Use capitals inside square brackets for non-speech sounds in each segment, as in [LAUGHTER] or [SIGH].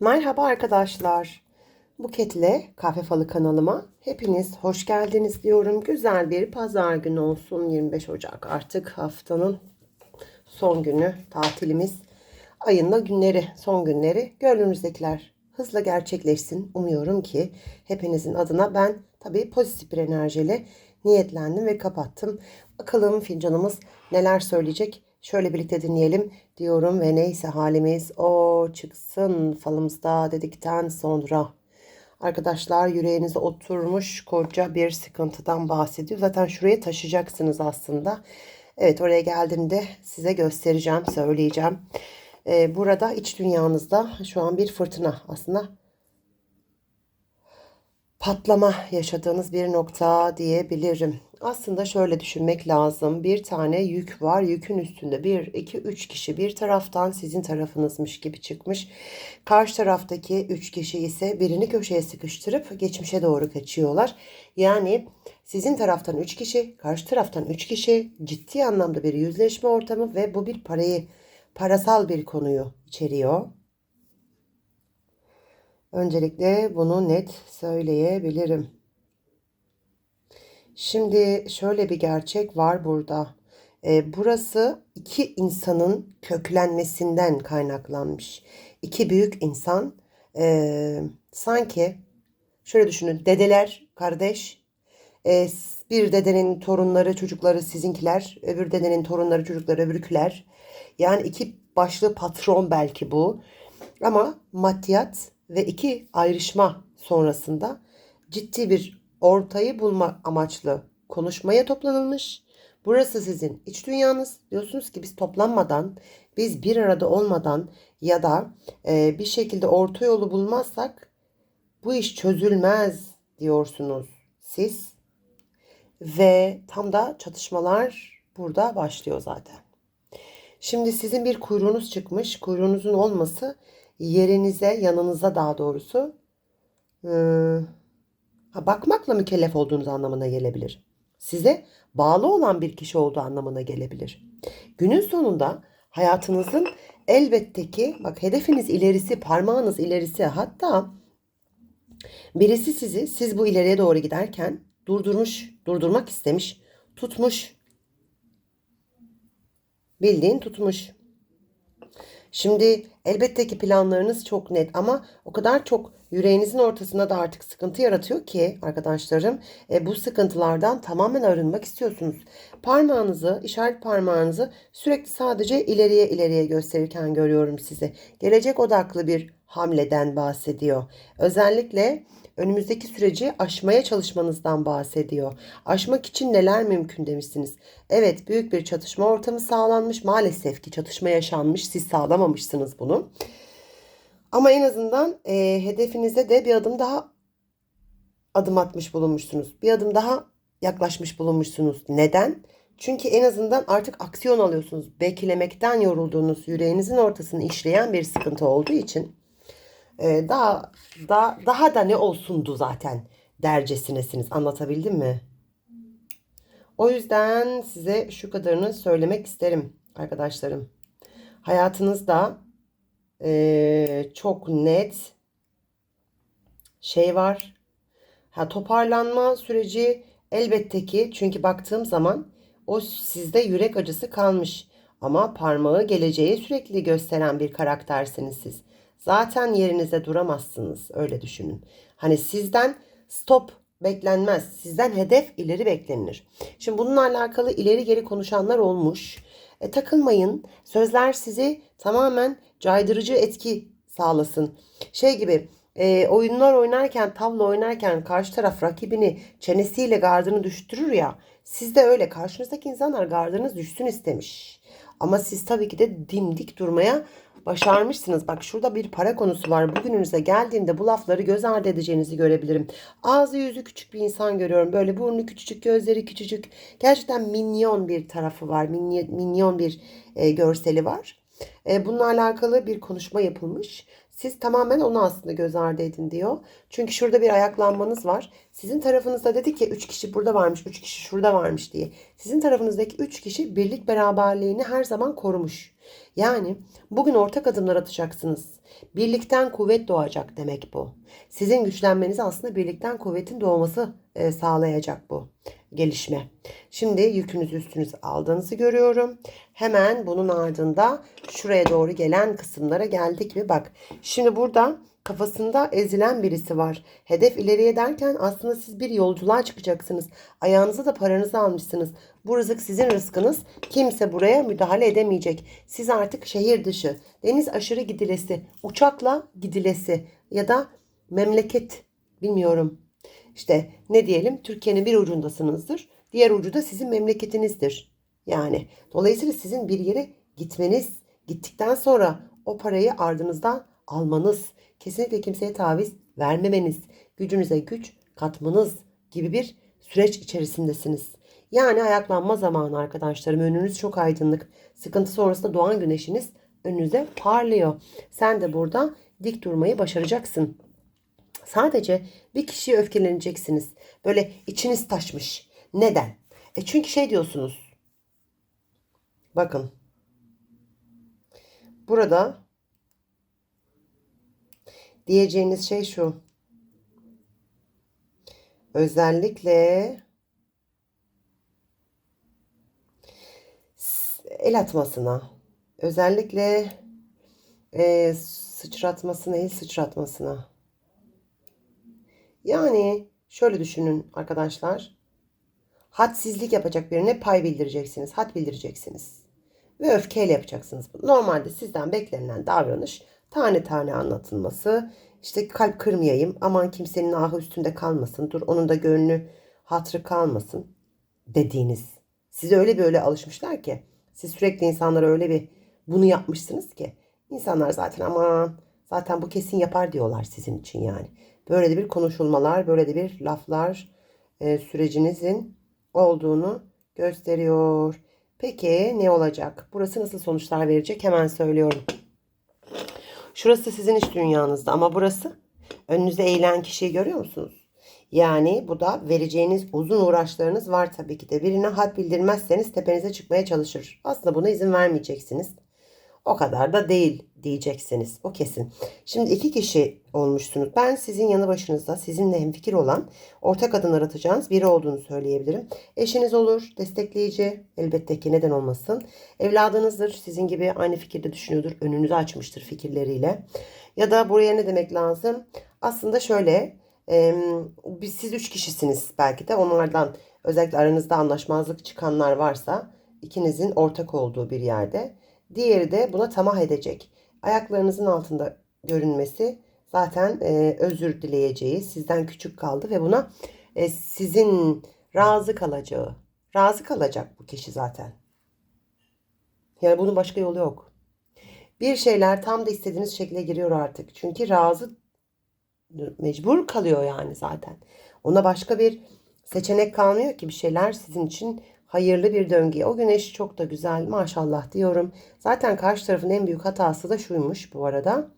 Merhaba arkadaşlar. Buketle Kahve Falı kanalıma hepiniz hoş geldiniz diyorum. Güzel bir pazar günü olsun. 25 Ocak artık haftanın son günü tatilimiz. Ayın da günleri, son günleri gönlünüzdekiler hızla gerçekleşsin. Umuyorum ki hepinizin adına ben tabii pozitif bir enerjiyle niyetlendim ve kapattım. Bakalım fincanımız neler söyleyecek. Şöyle birlikte dinleyelim diyorum ve neyse halimiz o çıksın falımızda dedikten sonra. Arkadaşlar yüreğinize oturmuş koca bir sıkıntıdan bahsediyor. Zaten şuraya taşıyacaksınız aslında. Evet oraya geldiğimde size göstereceğim, söyleyeceğim. Ee, burada iç dünyanızda şu an bir fırtına aslında patlama yaşadığınız bir nokta diyebilirim. Aslında şöyle düşünmek lazım. Bir tane yük var. Yükün üstünde bir, iki, üç kişi bir taraftan sizin tarafınızmış gibi çıkmış. Karşı taraftaki üç kişi ise birini köşeye sıkıştırıp geçmişe doğru kaçıyorlar. Yani sizin taraftan üç kişi, karşı taraftan üç kişi ciddi anlamda bir yüzleşme ortamı ve bu bir parayı, parasal bir konuyu içeriyor. Öncelikle bunu net söyleyebilirim. Şimdi şöyle bir gerçek var burada. Ee, burası iki insanın köklenmesinden kaynaklanmış. İki büyük insan ee, sanki şöyle düşünün dedeler kardeş ee, bir dedenin torunları çocukları sizinkiler öbür dedenin torunları çocukları öbürküler. Yani iki başlı patron belki bu. Ama maddiyat ve iki ayrışma sonrasında ciddi bir ortayı bulma amaçlı konuşmaya toplanılmış. Burası sizin iç dünyanız. Diyorsunuz ki biz toplanmadan, biz bir arada olmadan ya da e, bir şekilde orta yolu bulmazsak bu iş çözülmez diyorsunuz siz. Ve tam da çatışmalar burada başlıyor zaten. Şimdi sizin bir kuyruğunuz çıkmış. Kuyruğunuzun olması yerinize, yanınıza daha doğrusu ha, bakmakla mükellef olduğunuz anlamına gelebilir. Size bağlı olan bir kişi olduğu anlamına gelebilir. Günün sonunda hayatınızın elbette ki bak hedefiniz ilerisi, parmağınız ilerisi hatta birisi sizi siz bu ileriye doğru giderken durdurmuş, durdurmak istemiş, tutmuş. Bildiğin tutmuş. Şimdi elbette ki planlarınız çok net ama o kadar çok yüreğinizin ortasında da artık sıkıntı yaratıyor ki arkadaşlarım e, bu sıkıntılardan tamamen arınmak istiyorsunuz. Parmağınızı, işaret parmağınızı sürekli sadece ileriye ileriye gösterirken görüyorum sizi. Gelecek odaklı bir hamleden bahsediyor. Özellikle önümüzdeki süreci aşmaya çalışmanızdan bahsediyor. Aşmak için neler mümkün demişsiniz. Evet büyük bir çatışma ortamı sağlanmış. Maalesef ki çatışma yaşanmış. Siz sağlamamışsınız bunu. Ama en azından e, hedefinize de bir adım daha adım atmış bulunmuşsunuz. Bir adım daha yaklaşmış bulunmuşsunuz. Neden? Çünkü en azından artık aksiyon alıyorsunuz. Beklemekten yorulduğunuz yüreğinizin ortasını işleyen bir sıkıntı olduğu için e, daha da daha da ne olsundu zaten dercesinesiniz. Anlatabildim mi? O yüzden size şu kadarını söylemek isterim arkadaşlarım. Hayatınızda e, çok net şey var. Ha, toparlanma süreci elbette ki çünkü baktığım zaman o sizde yürek acısı kalmış. Ama parmağı geleceğe sürekli gösteren bir karaktersiniz siz. Zaten yerinize duramazsınız öyle düşünün. Hani sizden stop beklenmez. Sizden hedef ileri beklenilir. Şimdi bununla alakalı ileri geri konuşanlar olmuş. E, takılmayın. Sözler sizi tamamen caydırıcı etki sağlasın. Şey gibi e, oyunlar oynarken, tavla oynarken karşı taraf rakibini çenesiyle gardını düşürür ya. Siz de öyle karşınızdaki insanlar gardınız düşsün istemiş. Ama siz tabii ki de dimdik durmaya başarmışsınız. Bak şurada bir para konusu var. Bugününüze geldiğinde bu lafları göz ardı edeceğinizi görebilirim. Ağzı yüzü küçük bir insan görüyorum. Böyle burnu küçücük, gözleri küçücük. Gerçekten minyon bir tarafı var. Minyon bir e, görseli var. E, bununla alakalı bir konuşma yapılmış. Siz tamamen onu aslında göz ardı edin diyor. Çünkü şurada bir ayaklanmanız var. Sizin tarafınızda dedi ki 3 kişi burada varmış, 3 kişi şurada varmış diye. Sizin tarafınızdaki 3 kişi birlik beraberliğini her zaman korumuş. Yani bugün ortak adımlar atacaksınız. Birlikten kuvvet doğacak demek bu. Sizin güçlenmenizi aslında birlikten kuvvetin doğması e, sağlayacak bu gelişme. Şimdi yükünüzü üstünüze aldığınızı görüyorum. Hemen bunun ardında şuraya doğru gelen kısımlara geldik mi? Bak şimdi burada kafasında ezilen birisi var. Hedef ileriye derken aslında siz bir yolculuğa çıkacaksınız. Ayağınıza da paranızı almışsınız. Bu rızık sizin rızkınız. Kimse buraya müdahale edemeyecek. Siz artık şehir dışı, deniz aşırı gidilesi, uçakla gidilesi ya da memleket bilmiyorum. İşte ne diyelim Türkiye'nin bir ucundasınızdır. Diğer ucu da sizin memleketinizdir. Yani dolayısıyla sizin bir yere gitmeniz, gittikten sonra o parayı ardınızdan almanız, kesinlikle kimseye taviz vermemeniz, gücünüze güç katmanız gibi bir süreç içerisindesiniz. Yani ayaklanma zamanı arkadaşlarım. Önünüz çok aydınlık. Sıkıntı sonrasında doğan güneşiniz önünüze parlıyor. Sen de burada dik durmayı başaracaksın. Sadece bir kişiye öfkeleneceksiniz. Böyle içiniz taşmış. Neden? E çünkü şey diyorsunuz. Bakın. Burada diyeceğiniz şey şu. Özellikle el atmasına, özellikle e, sıçratmasına, el sıçratmasına. Yani şöyle düşünün arkadaşlar. Hadsizlik yapacak birine pay bildireceksiniz. Had bildireceksiniz. Ve öfkeyle yapacaksınız. Normalde sizden beklenilen davranış tane tane anlatılması. İşte kalp kırmayayım. Aman kimsenin ahı üstünde kalmasın. Dur onun da gönlü hatrı kalmasın. Dediğiniz. Size öyle böyle alışmışlar ki. Siz sürekli insanlara öyle bir bunu yapmışsınız ki. İnsanlar zaten aman zaten bu kesin yapar diyorlar sizin için yani. Böyle de bir konuşulmalar, böyle de bir laflar e, sürecinizin olduğunu gösteriyor. Peki ne olacak? Burası nasıl sonuçlar verecek? Hemen söylüyorum. Şurası sizin iç dünyanızda ama burası önünüze eğilen kişiyi görüyor musunuz? Yani bu da vereceğiniz uzun uğraşlarınız var tabii ki de. Birine had bildirmezseniz tepenize çıkmaya çalışır. Aslında buna izin vermeyeceksiniz. O kadar da değil diyeceksiniz. O kesin. Şimdi iki kişi olmuşsunuz. Ben sizin yanı başınızda sizinle hemfikir olan ortak adımlar atacağınız biri olduğunu söyleyebilirim. Eşiniz olur, destekleyici elbette ki neden olmasın. Evladınızdır, sizin gibi aynı fikirde düşünüyordur, önünüzü açmıştır fikirleriyle. Ya da buraya ne demek lazım? Aslında şöyle, e, siz üç kişisiniz belki de onlardan özellikle aranızda anlaşmazlık çıkanlar varsa ikinizin ortak olduğu bir yerde. Diğeri de buna tamah edecek. Ayaklarınızın altında görünmesi zaten e, özür dileyeceği, sizden küçük kaldı ve buna e, sizin razı kalacağı, razı kalacak bu kişi zaten. Yani bunun başka yolu yok. Bir şeyler tam da istediğiniz şekilde giriyor artık. Çünkü razı mecbur kalıyor yani zaten. Ona başka bir seçenek kalmıyor ki bir şeyler sizin için hayırlı bir döngüye. O güneş çok da güzel maşallah diyorum. Zaten karşı tarafın en büyük hatası da şuymuş bu arada.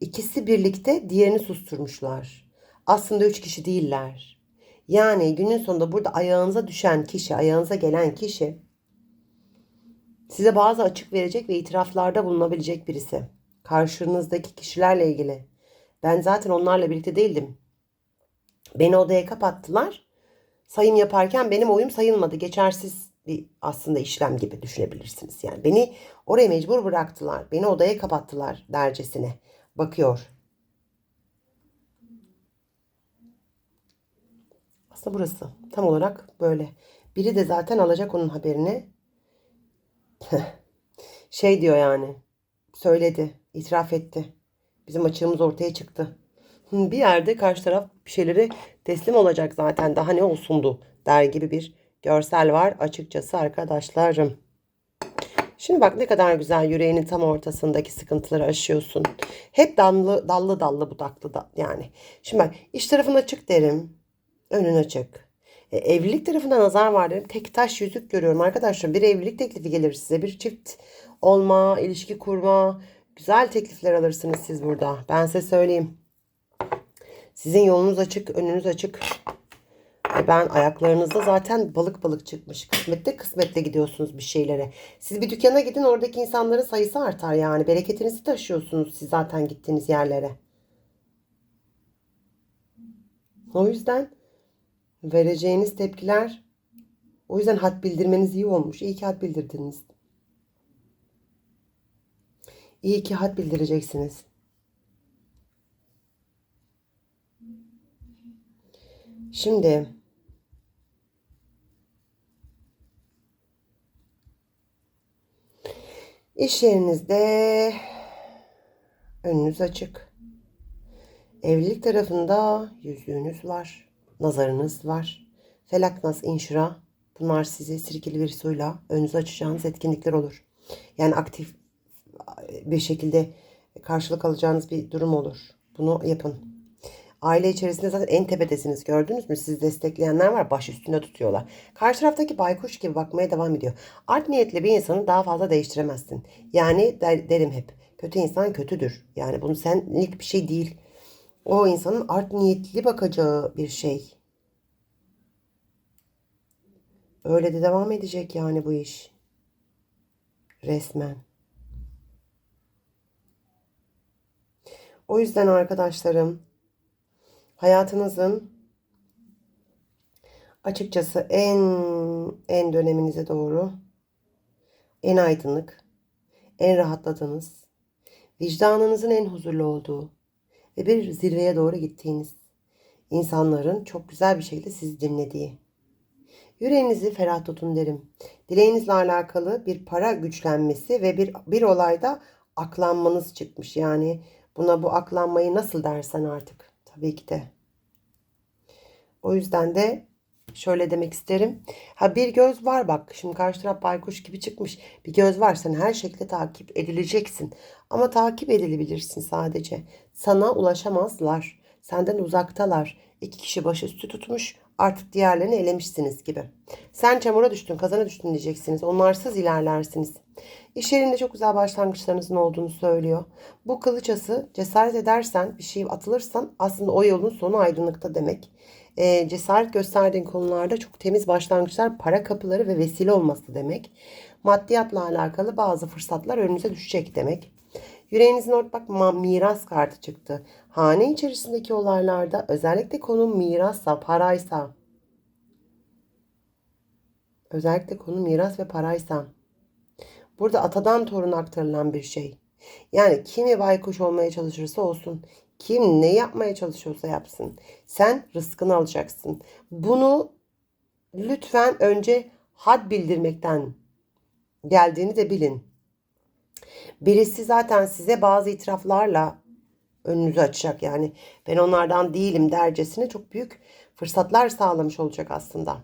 İkisi birlikte diğerini susturmuşlar. Aslında üç kişi değiller. Yani günün sonunda burada ayağınıza düşen kişi, ayağınıza gelen kişi size bazı açık verecek ve itiraflarda bulunabilecek birisi. Karşınızdaki kişilerle ilgili. Ben zaten onlarla birlikte değildim. Beni odaya kapattılar sayım yaparken benim oyum sayılmadı. Geçersiz bir aslında işlem gibi düşünebilirsiniz. Yani beni oraya mecbur bıraktılar. Beni odaya kapattılar dercesine. Bakıyor. Aslında burası. Tam olarak böyle. Biri de zaten alacak onun haberini. [LAUGHS] şey diyor yani. Söyledi. itiraf etti. Bizim açığımız ortaya çıktı bir yerde karşı taraf bir şeyleri teslim olacak zaten daha ne olsundu der gibi bir görsel var açıkçası arkadaşlarım. Şimdi bak ne kadar güzel yüreğinin tam ortasındaki sıkıntıları aşıyorsun. Hep dallı dallı dallı budaklı da yani. Şimdi bak iş tarafın açık derim. Önün açık. E, evlilik tarafında nazar var derim. Tek taş yüzük görüyorum arkadaşlar. Bir evlilik teklifi gelir size. Bir çift olma, ilişki kurma, Güzel teklifler alırsınız siz burada. Ben size söyleyeyim. Sizin yolunuz açık, önünüz açık. Ben ayaklarınızda zaten balık balık çıkmış. Kısmette kısmette gidiyorsunuz bir şeylere. Siz bir dükkana gidin oradaki insanların sayısı artar yani. Bereketinizi taşıyorsunuz siz zaten gittiğiniz yerlere. O yüzden vereceğiniz tepkiler o yüzden had bildirmeniz iyi olmuş. İyi ki had bildirdiniz. İyi ki had bildireceksiniz. Şimdi iş yerinizde önünüz açık. Evlilik tarafında yüzüğünüz var. Nazarınız var. Felak nas inşira. Bunlar sizi sirkeli bir suyla önünüzü açacağınız etkinlikler olur. Yani aktif bir şekilde karşılık alacağınız bir durum olur. Bunu yapın. Aile içerisinde zaten en tepedesiniz gördünüz mü? Sizi destekleyenler var baş üstüne tutuyorlar. Karşı taraftaki baykuş gibi bakmaya devam ediyor. Art niyetli bir insanı daha fazla değiştiremezsin. Yani der, derim hep kötü insan kötüdür. Yani bunu senlik bir şey değil. O insanın art niyetli bakacağı bir şey. Öyle de devam edecek yani bu iş. Resmen. O yüzden arkadaşlarım hayatınızın açıkçası en en döneminize doğru en aydınlık, en rahatladığınız, vicdanınızın en huzurlu olduğu ve bir zirveye doğru gittiğiniz insanların çok güzel bir şekilde sizi dinlediği. Yüreğinizi ferah tutun derim. Dileğinizle alakalı bir para güçlenmesi ve bir, bir olayda aklanmanız çıkmış. Yani buna bu aklanmayı nasıl dersen artık. Tabii. O yüzden de şöyle demek isterim. Ha bir göz var bak. Şimdi karşı taraf baykuş gibi çıkmış. Bir göz var. Sen her şekilde takip edileceksin. Ama takip edilebilirsin sadece. Sana ulaşamazlar. Senden uzaktalar. İki kişi başüstü tutmuş. Artık diğerlerini elemişsiniz gibi. Sen çamura düştün, kazana düştün diyeceksiniz. Onlarsız ilerlersiniz. İş yerinde çok güzel başlangıçlarınızın olduğunu söylüyor. Bu kılıçası cesaret edersen, bir şey atılırsan aslında o yolun sonu aydınlıkta demek. E, cesaret gösterdiğin konularda çok temiz başlangıçlar, para kapıları ve vesile olması demek. Maddiyatla alakalı bazı fırsatlar önünüze düşecek demek. Yüreğinizin orada bak miras kartı çıktı. Hane içerisindeki olaylarda özellikle konu mirassa, paraysa özellikle konu miras ve paraysa burada atadan toruna aktarılan bir şey. Yani kimi baykuş olmaya çalışırsa olsun, kim ne yapmaya çalışıyorsa yapsın. Sen rızkını alacaksın. Bunu lütfen önce had bildirmekten geldiğini de bilin. Birisi zaten size bazı itiraflarla önünüzü açacak. Yani ben onlardan değilim dercesine çok büyük fırsatlar sağlamış olacak aslında.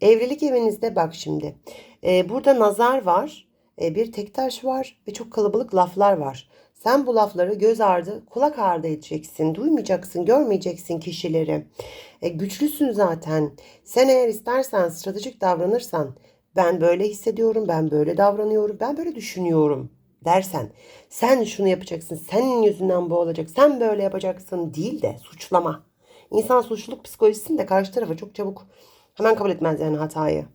Evlilik evinizde bak şimdi. Ee, burada nazar var. E, bir tek taş var ve çok kalabalık laflar var. Sen bu lafları göz ardı, kulak ardı edeceksin. Duymayacaksın, görmeyeceksin kişileri. E, güçlüsün zaten. Sen eğer istersen stratejik davranırsan ben böyle hissediyorum, ben böyle davranıyorum, ben böyle düşünüyorum dersen sen şunu yapacaksın, senin yüzünden bu olacak, sen böyle yapacaksın değil de suçlama. İnsan suçluluk psikolojisinde karşı tarafa çok çabuk hemen kabul etmez yani hatayı.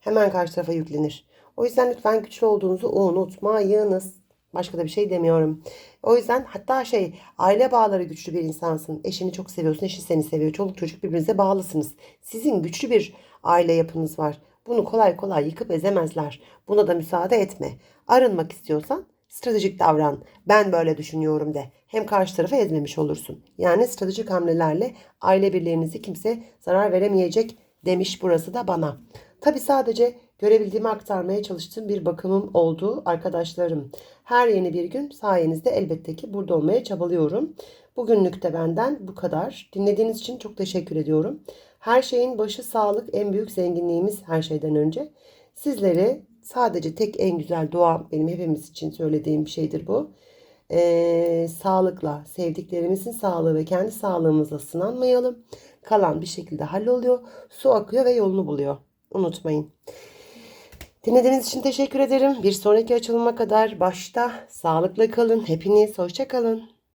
Hemen karşı tarafa yüklenir. O yüzden lütfen güçlü olduğunuzu unutmayınız. Başka da bir şey demiyorum. O yüzden hatta şey aile bağları güçlü bir insansın. Eşini çok seviyorsun. Eşin seni seviyor. Çoluk çocuk birbirinize bağlısınız. Sizin güçlü bir aile yapınız var. Bunu kolay kolay yıkıp ezemezler. Buna da müsaade etme. Arınmak istiyorsan stratejik davran. Ben böyle düşünüyorum de. Hem karşı tarafı ezmemiş olursun. Yani stratejik hamlelerle aile birliğinizi kimse zarar veremeyecek demiş burası da bana. Tabi sadece görebildiğimi aktarmaya çalıştığım bir bakımım oldu arkadaşlarım. Her yeni bir gün sayenizde elbette ki burada olmaya çabalıyorum. Bugünlük de benden bu kadar. Dinlediğiniz için çok teşekkür ediyorum. Her şeyin başı sağlık en büyük zenginliğimiz her şeyden önce. Sizlere sadece tek en güzel dua benim hepimiz için söylediğim bir şeydir bu. Ee, sağlıkla, sevdiklerimizin sağlığı ve kendi sağlığımızla sınanmayalım. Kalan bir şekilde halloluyor. Su akıyor ve yolunu buluyor. Unutmayın. Dinlediğiniz için teşekkür ederim. Bir sonraki açılıma kadar başta sağlıklı kalın. Hepiniz hoşça kalın.